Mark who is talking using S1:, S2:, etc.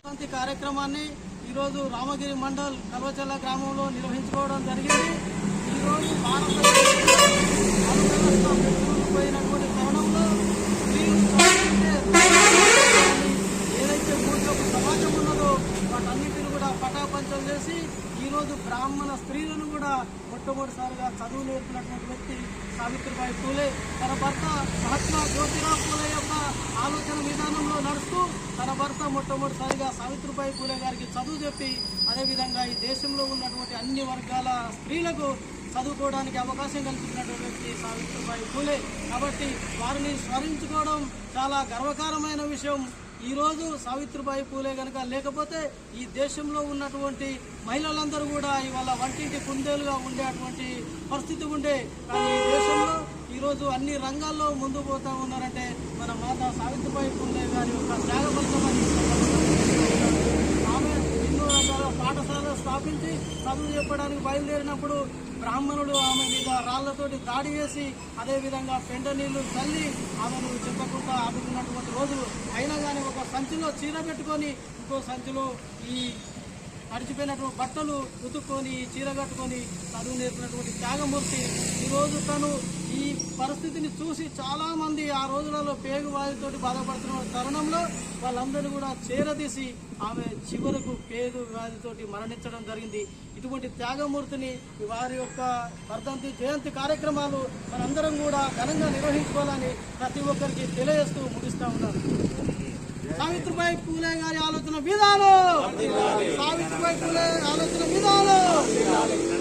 S1: శాంతి కార్యక్రమాన్ని ఈరోజు రామగిరి మండల్ కల్వచల్ల గ్రామంలో నిర్వహించుకోవడం జరిగింది. ఈరోజు భారత పోయినటువంటి కూడా పటాపంచం చేసి ఈరోజు బ్రాహ్మణ స్త్రీలను కూడా మొట్టమొదటిసారిగా చదువు నేర్పినటువంటి వ్యక్తి సావిత్రిబాయి పూలే. తన భర్త మహాత్మా జ్యోతిరావు పూలే యొక్క ఆలోచన విధానంలో నడుస్తూ తన భర్త మొట్టమొదటిసారిగా సావిత్రిబాయి పూలే గారికి చదువు చెప్పి అదేవిధంగా ఈ దేశంలో ఉన్నటువంటి అన్ని వర్గాల స్త్రీలకు చదువుకోవడానికి అవకాశం కల్పించినటువంటి వ్యక్తి సావిత్రిబాయి పూలే. కాబట్టి వారిని స్మరించుకోవడం చాలా గర్వకారమైన విషయం. ఈ రోజు సావిత్రిబాయి పూలే కనుక లేకపోతే ఈ దేశంలో ఉన్నటువంటి మహిళలందరూ కూడా ఇవాళ వంటింటి కుందేలుగా ఉండేటువంటి పరిస్థితి ఉండే. కానీ ఈ దేశంలో ఈరోజు అన్ని రంగాల్లో ముందు పోతా ఉన్నారంటే మన మాత సావిత్రిబాయి పూలే గారి యొక్క త్యాగపరితమని ఆమె ఎన్నో రకాల పాఠశాలలు స్థాపించి చదువు చెప్పడానికి బయలుదేరినప్పుడు బ్రాహ్మణుడు ఆమె మీద రాళ్ళతోటి దాడి చేసి అదేవిధంగా పెండ నీళ్ళు చల్లి ఆమెను చెప్పకుండా ఆపుకున్నటువంటి రోజులు అయినా కానీ ఒక సంచిలో చీర పెట్టుకొని ఇంకో సంచిలో ఈ అడిచిపోయినటువంటి బట్టలు ఉతుక్కొని చీర కట్టుకొని చదువు నేర్పినటువంటి త్యాగమూర్తి ఈరోజు తను ఈ పరిస్థితిని చూసి చాలామంది ఆ రోజులలో పేగు వ్యాధితోటి బాధపడుతున్న తరుణంలో వాళ్ళందరూ కూడా చేరదీసి ఆమె చివరకు పేగు వ్యాధితోటి మరణించడం జరిగింది. ఇటువంటి త్యాగమూర్తిని వారి యొక్క వర్ధంతి జయంతి కార్యక్రమాలు మనందరం కూడా ఘనంగా నిర్వహించుకోవాలని ప్రతి ఒక్కరికి తెలియజేస్తూ ముగిస్తూ ఉన్నారు సావిత్రిబాయి పూలే గారి ఆలోచన విధానం. సావిత్రిబాయి పూలే ఆలోచన విధానం.